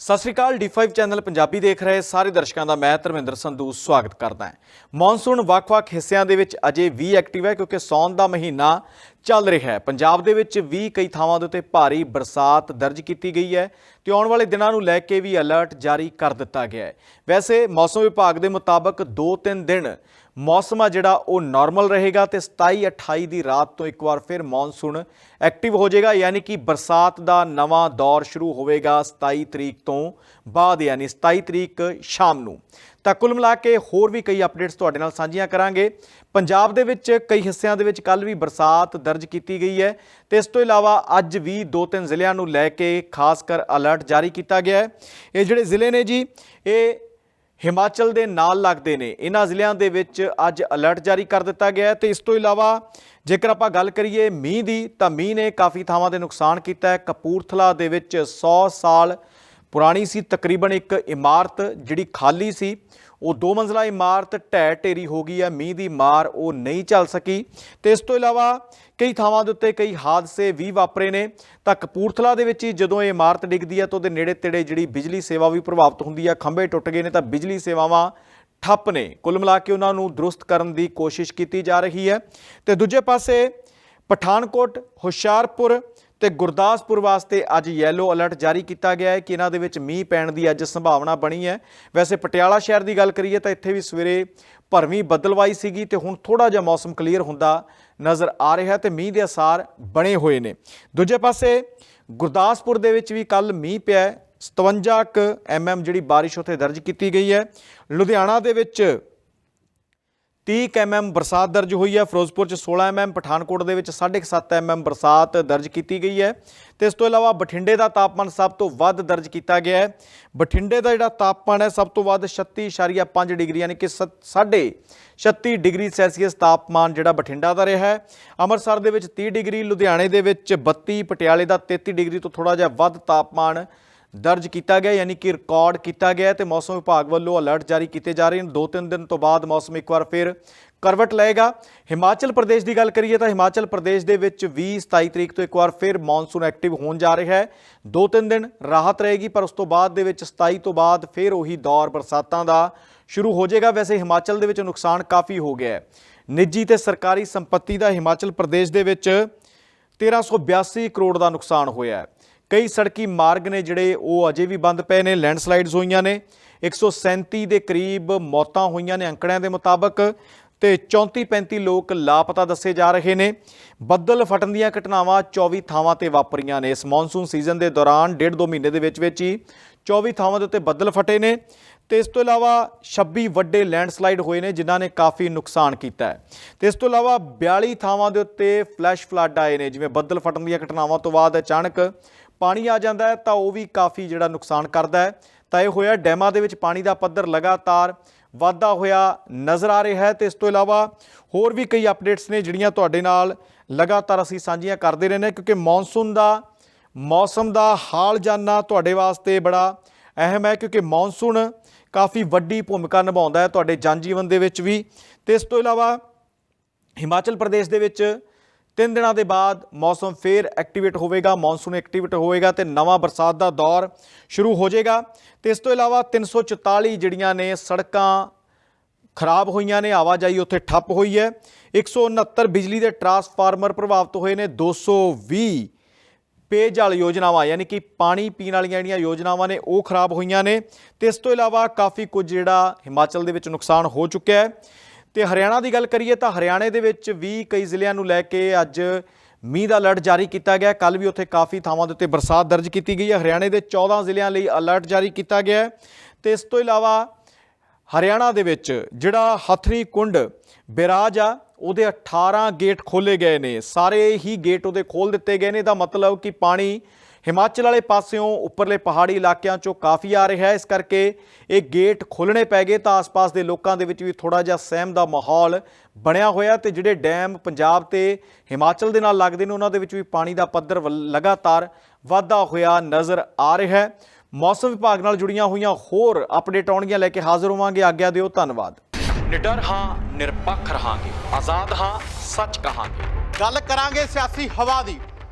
ਸਤਿ ਸ਼੍ਰੀ ਅਕਾਲ D5 channel Punjabi ਦੇਖ ਰਹੇ ਸਾਰੇ ਦਰਸ਼ਕਾਂ ਦਾ ਮੈਂ ਧਰਮਿੰਦਰ ਸੰਧੂ ਸਵਾਗਤ ਕਰਦਾ ਹਾਂ। ਮੌਨਸੂਨ ਵੱਖ-ਵੱਖ ਹਿੱਸਿਆਂ ਦੇ ਵਿੱਚ ਅਜੇ ਵੀ ਐਕਟਿਵ ਹੈ ਕਿਉਂਕਿ ਸੌਣ ਦਾ ਮਹੀਨਾ ਚੱਲ ਰਿਹਾ ਹੈ। ਪੰਜਾਬ ਦੇ ਵਿੱਚ ਵੀ ਕਈ ਥਾਵਾਂ ਦੇ ਉੱਤੇ ਭਾਰੀ ਬਰਸਾਤ ਦਰਜ ਕੀਤੀ ਗਈ ਹੈ ਤੇ ਆਉਣ ਵਾਲੇ ਦਿਨਾਂ ਨੂੰ ਲੈ ਕੇ ਵੀ ਅਲਰਟ ਜਾਰੀ ਕਰ ਦਿੱਤਾ ਗਿਆ ਹੈ। ਵੈਸੇ ਮੌਸਮ ਵਿਭਾਗ ਦੇ ਮੁਤਾਬਕ 2-3 ਦਿਨ ਮੌਸਮ ਆ ਜਿਹੜਾ ਉਹ ਨਾਰਮਲ ਰਹੇਗਾ ਤੇ 27 28 ਦੀ ਰਾਤ ਤੋਂ ਇੱਕ ਵਾਰ ਫਿਰ ਮੌਨਸੂਨ ਐਕਟਿਵ ਹੋ ਜਾਏਗਾ, ਯਾਨੀ ਕਿ ਬਰਸਾਤ ਦਾ ਨਵਾਂ ਦੌਰ ਸ਼ੁਰੂ ਹੋਵੇਗਾ 27 ਤਰੀਕ ਤੋਂ ਬਾਅਦ, ਯਾਨੀ 27 ਤਰੀਕ ਸ਼ਾਮ ਨੂੰ। ਤਾਂ ਕੁੱਲ ਮਿਲਾ ਕੇ ਹੋਰ ਵੀ ਕਈ ਅਪਡੇਟਸ ਤੁਹਾਡੇ ਨਾਲ ਸਾਂਝੀਆਂ ਕਰਾਂਗੇ। ਪੰਜਾਬ ਦੇ ਵਿੱਚ ਕਈ ਹਿੱਸਿਆਂ ਦੇ ਵਿੱਚ ਕੱਲ ਵੀ ਬਰਸਾਤ ਦਰਜ ਕੀਤੀ ਗਈ ਹੈ ਤੇ ਇਸ ਤੋਂ ਇਲਾਵਾ ਅੱਜ ਵੀ ਦੋ ਤਿੰਨ ਜ਼ਿਲ੍ਹਿਆਂ ਨੂੰ ਲੈ ਕੇ ਖਾਸ ਕਰ ਅਲਰਟ ਜਾਰੀ ਕੀਤਾ ਗਿਆ ਹੈ। ਇਹ ਜਿਹੜੇ ਜ਼ਿਲ੍ਹੇ ਨੇ ਜੀ, ਇਹ ਹਿਮਾਚਲ ਦੇ ਨਾਲ ਲੱਗਦੇ ਨੇ। ਇਹਨਾਂ ਜ਼ਿਲ੍ਹਿਆਂ ਦੇ ਵਿੱਚ ਅੱਜ ਅਲਰਟ ਜਾਰੀ ਕਰ ਦਿੱਤਾ ਗਿਆ ਹੈ ਤੇ ਇਸ ਤੋਂ ਇਲਾਵਾ ਜੇਕਰ ਆਪਾਂ ਗੱਲ ਕਰੀਏ ਮੀਂਹ ਦੀ, ਤਾਂ ਮੀਂਹ ਨੇ ਕਾਫੀ ਥਾਵਾਂ 'ਤੇ ਨੁਕਸਾਨ ਕੀਤਾ ਹੈ। ਕਪੂਰਥਲਾ ਦੇ ਵਿੱਚ 100 ਸਾਲ ਪੁਰਾਣੀ ਸੀ, ਤਕਰੀਬਨ ਇੱਕ ਇਮਾਰਤ ਜਿਹੜੀ ਖਾਲੀ ਸੀ, ਉਹ ਦੋ ਮੰਜ਼ਲਾ ਇਮਾਰਤ, ਢਹਿ ਢੇਰੀ ਹੋ ਗਈ ਹੈ, ਮੀਂਹ ਦੀ ਮਾਰ ਉਹ ਨਹੀਂ ਚੱਲ ਸਕੀ। ਤੇ ਇਸ ਤੋਂ ਇਲਾਵਾ ਕਈ ਥਾਵਾਂ ਦੇ ਉੱਤੇ ਕਈ ਹਾਦਸੇ ਵੀ ਵਾਪਰੇ ਨੇ। ਤਾਂ ਕਪੂਰਥਲਾ ਦੇ ਵਿੱਚ ਹੀ ਜਦੋਂ ਇਹ ਇਮਾਰਤ ਡਿੱਗਦੀ ਹੈ ਤਾਂ ਉਹਦੇ ਨੇੜੇ ਤੇੜੇ ਜਿਹੜੀ ਬਿਜਲੀ ਸੇਵਾ ਵੀ ਪ੍ਰਭਾਵਿਤ ਹੁੰਦੀ ਹੈ, ਖੰਭੇ ਟੁੱਟ ਗਏ ਨੇ ਤਾਂ ਬਿਜਲੀ ਸੇਵਾਵਾਂ ਠੱਪ ਨੇ। ਕੁੱਲ ਮਿਲਾ ਕੇ ਉਹਨਾਂ ਨੂੰ ਦਰੁਸਤ ਕਰਨ ਦੀ ਕੋਸ਼ਿਸ਼ ਕੀਤੀ ਜਾ ਰਹੀ ਹੈ। ਤੇ ਦੂਜੇ ਪਾਸੇ ਪਠਾਨਕੋਟ, ਹੁਸ਼ਿਆਰਪੁਰ ਤੇ ਗੁਰਦਾਸਪੁਰ ਵਾਸਤੇ ਅੱਜ ਯੈਲੋ ਅਲਰਟ ਜਾਰੀ ਕੀਤਾ ਗਿਆ ਹੈ ਕਿ ਇਹਨਾਂ ਦੇ ਵਿੱਚ ਮੀਂਹ ਪੈਣ ਦੀ ਅੱਜ ਸੰਭਾਵਨਾ ਬਣੀ ਹੈ। ਵੈਸੇ ਪਟਿਆਲਾ ਸ਼ਹਿਰ ਦੀ ਗੱਲ ਕਰੀਏ ਤਾਂ ਇੱਥੇ ਵੀ ਸਵੇਰੇ ਭਰਵੀਂ ਬੱਦਲਵਾਈ ਸੀਗੀ ਤੇ ਹੁਣ ਥੋੜਾ ਜਿਹਾ ਮੌਸਮ ਕਲੀਅਰ ਹੁੰਦਾ ਨਜ਼ਰ ਆ ਰਿਹਾ ਤੇ ਮੀਂਹ ਦੇ ਅਸਾਰ ਬਣੇ ਹੋਏ ਨੇ। ਦੂਜੇ ਪਾਸੇ ਗੁਰਦਾਸਪੁਰ ਦੇ ਵਿੱਚ ਵੀ ਕੱਲ ਮੀਂਹ ਪਿਆ ਹੈ। 57 ਕੁ ਐਮਐਮ ਜਿਹੜੀ ਬਾਰਿਸ਼ ਉੱਥੇ ਦਰਜ ਕੀਤੀ ਗਈ ਹੈ। ਲੁਧਿਆਣਾ ਦੇ ਵਿੱਚ 30 ਐਮਐਮ ਬਰਸਾਤ ਦਰਜ ਹੋਈ ਹੈ। ਫਿਰੋਜ਼ਪੁਰ ਚ 16 ਐਮਐਮ ਪਠਾਨਕੋਟ ਦੇ ਵਿੱਚ 7.5 ਐਮਐਮ ਬਰਸਾਤ ਦਰਜ ਕੀਤੀ ਗਈ ਹੈ। ਤੇ ਇਸ ਤੋਂ ਇਲਾਵਾ ਬਠਿੰਡੇ ਦਾ ਤਾਪਮਾਨ ਸਭ ਤੋਂ ਵੱਧ ਦਰਜ ਕੀਤਾ ਗਿਆ ਹੈ। ਬਠਿੰਡੇ ਦਾ ਜਿਹੜਾ ਤਾਪਮਾਨ ਹੈ, ਸਭ ਤੋਂ ਵੱਧ 36.5 ਡਿਗਰੀ, ਯਾਨੀ ਕਿ ਸ- ਸਾਢੇ 36 ਡਿਗਰੀ ਸੈਲਸੀਅਸ ਤਾਪਮਾਨ ਜਿਹੜਾ ਬਠਿੰਡਾ ਦਾ ਰਿਹਾ ਹੈ। ਅੰਮ੍ਰਿਤਸਰ ਦੇ ਵਿੱਚ 30 ਡਿਗਰੀ, ਲੁਧਿਆਣੇ ਦੇ ਵਿੱਚ 32 ਪਟਿਆਲੇ ਦਾ 33 ਡਿਗਰੀ ਤੋਂ ਥੋੜਾ ਜਿਹਾ ਵੱਧ ਤਾਪਮਾਨ ਦਰਜ ਕੀਤਾ ਗਿਆ, ਯਾਨੀ ਕਿ ਰਿਕਾਰਡ ਕੀਤਾ ਗਿਆ ਹੈ ਤੇ ਮੌਸਮ ਵਿਭਾਗ ਵੱਲੋਂ ਅਲਰਟ ਜਾਰੀ ਕੀਤੇ ਜਾ ਰਹੇ ਹਨ। ਦੋ ਤਿੰਨ ਦਿਨ ਤੋਂ ਬਾਅਦ ਮੌਸਮ ਇੱਕ ਵਾਰ ਫਿਰ ਕਰਵਟ ਲਏਗਾ। ਹਿਮਾਚਲ ਪ੍ਰਦੇਸ਼ ਦੀ ਗੱਲ ਕਰੀਏ ਤਾਂ ਹਿਮਾਚਲ ਪ੍ਰਦੇਸ਼ ਦੇ ਵਿੱਚ 20 27 ਤਰੀਕ ਤੋਂ ਇੱਕ ਵਾਰ ਫਿਰ ਮੌਨਸੂਨ ਐਕਟਿਵ ਹੋਣ ਜਾ ਰਿਹਾ ਹੈ। ਦੋ ਤਿੰਨ ਦਿਨ ਰਾਹਤ ਰਹੇਗੀ, ਪਰ ਉਸ ਤੋਂ ਬਾਅਦ ਦੇ ਵਿੱਚ 27 ਤੋਂ ਬਾਅਦ ਫਿਰ ਉਹੀ ਦੌਰ ਬਰਸਾਤਾਂ ਦਾ ਸ਼ੁਰੂ ਹੋ ਜਾਏਗਾ। ਵੈਸੇ ਹਿਮਾਚਲ ਦੇ ਵਿੱਚ ਨੁਕਸਾਨ ਕਾਫੀ ਹੋ ਗਿਆ ਹੈ। ਨਿੱਜੀ ਤੇ ਸਰਕਾਰੀ ਸੰਪਤੀ ਦਾ ਹਿਮਾਚਲ ਪ੍ਰਦੇਸ਼ ਦੇ ਵਿੱਚ 1382 ਕਰੋੜ ਦਾ ਨੁਕਸਾਨ ਹੋਇਆ ਹੈ। ਕਈ ਸੜਕੀ ਮਾਰਗ ਨੇ ਜਿਹੜੇ ਉਹ ਅਜੇ ਵੀ ਬੰਦ ਪਏ ਨੇ, ਲੈਂਡਸਲਾਈਡਸ ਹੋਈਆਂ ਨੇ। 137 ਦੇ ਕਰੀਬ ਮੌਤਾਂ ਹੋਈਆਂ ਨੇ ਅੰਕੜਿਆਂ ਦੇ ਮੁਤਾਬਕ ਤੇ 34 35 ਲੋਕ ਲਾਪਤਾ ਦੱਸੇ ਜਾ ਰਹੇ ਨੇ। ਬੱਦਲ ਫਟਣ ਦੀਆਂ ਘਟਨਾਵਾਂ 24 ਥਾਵਾਂ ਤੇ ਵਾਪਰੀਆਂ ਨੇ। ਇਸ ਮੌਨਸੂਨ ਸੀਜ਼ਨ ਦੇ ਦੌਰਾਨ ਡੇਢ ਦੋ ਮਹੀਨੇ ਦੇ ਵਿੱਚ ਵਿੱਚ ਹੀ 24 ਥਾਵਾਂ ਦੇ ਉੱਤੇ ਬੱਦਲ ਫਟੇ ਨੇ ਤੇ ਇਸ ਤੋਂ ਇਲਾਵਾ 26 ਵੱਡੇ ਲੈਂਡਸਲਾਈਡ ਹੋਏ ਨੇ, ਜਿਨ੍ਹਾਂ ਨੇ ਕਾਫੀ ਨੁਕਸਾਨ ਕੀਤਾ ਹੈ। ਤੇ ਇਸ ਤੋਂ ਇਲਾਵਾ 42 ਥਾਵਾਂ ਦੇ ਉੱਤੇ ਫਲੈਸ਼ ਫਲੱਡ ਆਏ ਨੇ, ਜਿਵੇਂ ਬੱਦਲ ਫਟਣ ਦੀਆਂ ਘਟਨਾਵਾਂ ਤੋਂ ਬਾਅਦ ਅਚਾਨਕ ਪਾਣੀ ਆ ਜਾਂਦਾ ਹੈ, ਤਾਂ ਉਹ ਵੀ ਕਾਫੀ ਜਿਹੜਾ ਨੁਕਸਾਨ ਕਰਦਾ ਹੈ। ਤਾਂ ਇਹ ਹੋਇਆ ਡੈਮਾਂ ਦੇ ਵਿੱਚ ਪਾਣੀ ਦਾ ਪੱਧਰ ਲਗਾਤਾਰ ਵਾਧਾ ਹੋਇਆ ਨਜ਼ਰ ਆ ਰਿਹਾ ਹੈ ਤੇ ਇਸ ਤੋਂ ਇਲਾਵਾ ਹੋਰ ਵੀ ਕਈ ਅਪਡੇਟਸ ਨੇ ਜਿਹੜੀਆਂ ਤੁਹਾਡੇ ਨਾਲ ਲਗਾਤਾਰ ਅਸੀਂ ਸਾਂਝੀਆਂ ਕਰਦੇ ਰਹਿੰਦੇ ਹਾਂ, ਕਿਉਂਕਿ ਮੌਨਸੂਨ ਦਾ ਮੌਸਮ ਦਾ ਹਾਲ ਜਾਨਣਾ ਤੁਹਾਡੇ ਵਾਸਤੇ ਬੜਾ ਅਹਿਮ ਹੈ, ਕਿਉਂਕਿ ਮੌਨਸੂਨ ਕਾਫੀ ਵੱਡੀ ਭੂਮਿਕਾ ਨਿਭਾਉਂਦਾ ਹੈ ਤੁਹਾਡੇ ਜਨ ਜੀਵਨ ਦੇ ਵਿੱਚ ਵੀ। ਤੇ ਇਸ ਤੋਂ ਇਲਾਵਾ ਹਿਮਾਚਲ ਪ੍ਰਦੇਸ਼ ਦੇ ਵਿੱਚ ਤਿੰਨ ਦਿਨਾਂ ਦੇ ਬਾਅਦ ਮੌਸਮ ਫੇਰ ਐਕਟੀਵੇਟ ਹੋਵੇਗਾ ਮੌਨਸੂਨ ਐਕਟੀਵੇਟ ਹੋਵੇਗਾ ਤੇ ਨਵਾਂ ਬਰਸਾਤ ਦਾ ਦੌਰ ਸ਼ੁਰੂ ਹੋ ਜਾਏਗਾ। ਤੇ ਇਸ ਤੋਂ ਇਲਾਵਾ 344 ਜਿਹੜੀਆਂ ਨੇ ਸੜਕਾਂ ਖਰਾਬ ਹੋਈਆਂ ਨੇ, ਆਵਾਜਾਈ ਉੱਥੇ ਠੱਪ ਹੋਈ ਹੈ। 169 ਬਿਜਲੀ ਦੇ ਟਰਾਂਸਫਾਰਮਰ ਪ੍ਰਭਾਵਿਤ ਹੋਏ ਨੇ 220 ਪੇਜਲ ਯੋਜਨਾਵਾਂ, ਯਾਨੀ ਕਿ ਪਾਣੀ ਪੀਣ ਵਾਲੀਆਂ ਜਿਹੜੀਆਂ ਯੋਜਨਾਵਾਂ ਨੇ, ਉਹ ਖਰਾਬ ਹੋਈਆਂ ਨੇ। ਤੇ ਇਸ ਤੋਂ ਇਲਾਵਾ ਕਾਫੀ ਕੁਝ ਜਿਹੜਾ ਹਿਮਾਚਲ ਦੇ ਵਿੱਚ ਨੁਕਸਾਨ ਹੋ ਚੁੱਕਿਆ ਹੈ। ਤੇ ਹਰਿਆਣਾ ਦੀ ਗੱਲ ਕਰੀਏ ਤਾਂ ਹਰਿਆਣੇ ਦੇ ਵਿੱਚ ਵੀ ਕਈ ਜ਼ਿਲ੍ਹਿਆਂ ਨੂੰ ਲੈ ਕੇ ਅੱਜ ਮੀਂਹ ਦਾ ਅਲਰਟ ਜਾਰੀ ਕੀਤਾ ਗਿਆ। ਕੱਲ ਵੀ ਉੱਥੇ ਕਾਫੀ ਥਾਵਾਂ ਦੇ ਉੱਤੇ ਬਰਸਾਤ ਦਰਜ ਕੀਤੀ ਗਈ ਹੈ। ਹਰਿਆਣੇ ਦੇ 14 ਜ਼ਿਲ੍ਹਿਆਂ ਲਈ ਅਲਰਟ ਜਾਰੀ ਕੀਤਾ ਗਿਆ ਹੈ। ਤੇ ਇਸ ਤੋਂ ਇਲਾਵਾ ਹਰਿਆਣਾ ਦੇ ਵਿੱਚ ਜਿਹੜਾ ਹਥਰੀ ਕੁੰਡ ਬਿਰਾਜ ਆ, ਉਹਦੇ 18 ਗੇਟ ਖੋਲੇ ਗਏ ਨੇ। ਸਾਰੇ ਹੀ ਗੇਟ ਉਹਦੇ ਖੋਲ ਦਿੱਤੇ ਗਏ ਨੇ। ਦਾ ਮਤਲਬ ਕਿ ਪਾਣੀ ਹਿਮਾਚਲ ਵਾਲੇ ਪਾਸਿਓਂ ਉੱਪਰਲੇ ਪਹਾੜੀ ਇਲਾਕਿਆਂ ਚੋਂ ਕਾਫੀ ਆ ਰਿਹਾ ਹੈ। ਇਸ ਕਰਕੇ ਇਹ ਗੇਟ ਖੋਲਣੇ ਪੈ ਗਏ ਤਾਂ ਆਸ-ਪਾਸ ਦੇ ਲੋਕਾਂ ਦੇ ਵਿੱਚ ਵੀ ਥੋੜਾ ਜਿਹਾ ਸਹਿਮ ਦਾ ਮਾਹੌਲ ਬਣਿਆ ਹੋਇਆ ਤੇ ਜਿਹੜੇ ਡੈਮ ਪੰਜਾਬ ਤੇ ਹਿਮਾਚਲ ਦੇ ਨਾਲ ਲੱਗਦੇ ਨੇ ਉਹਨਾਂ ਦੇ ਵਿੱਚ ਵੀ ਪਾਣੀ ਦਾ ਪੱਧਰ ਵ- ਲਗਾਤਾਰ ਵਾਧਾ ਹੋਇਆ ਨਜ਼ਰ ਆ ਰਿਹਾ ਹੈ। ਮੌਸਮ ਵਿਭਾਗ ਨਾਲ ਜੁੜੀਆਂ ਹੋਈਆਂ ਹੋਰ ਅਪਡੇਟ ਆਉਣਗੀਆਂ ਲੈ ਕੇ ਹਾਜ਼ਰ ਹੋਵਾਂਗੇ। ਆਗਿਆ ਦਿਓ ਧੰਨਵਾਦ। ਨਿਡਰ ਹਾਂ ਨਿਰਪੱਖ ਰਹਾਂਗੇ। ਆਜ਼ਾਦ ਹਾਂ ਸੱਚ ਕਹਾਂਗੇ। ਗੱਲ ਕਰਾਂਗੇ ਸਿਆਸੀ ਹਵਾ ਦੀ।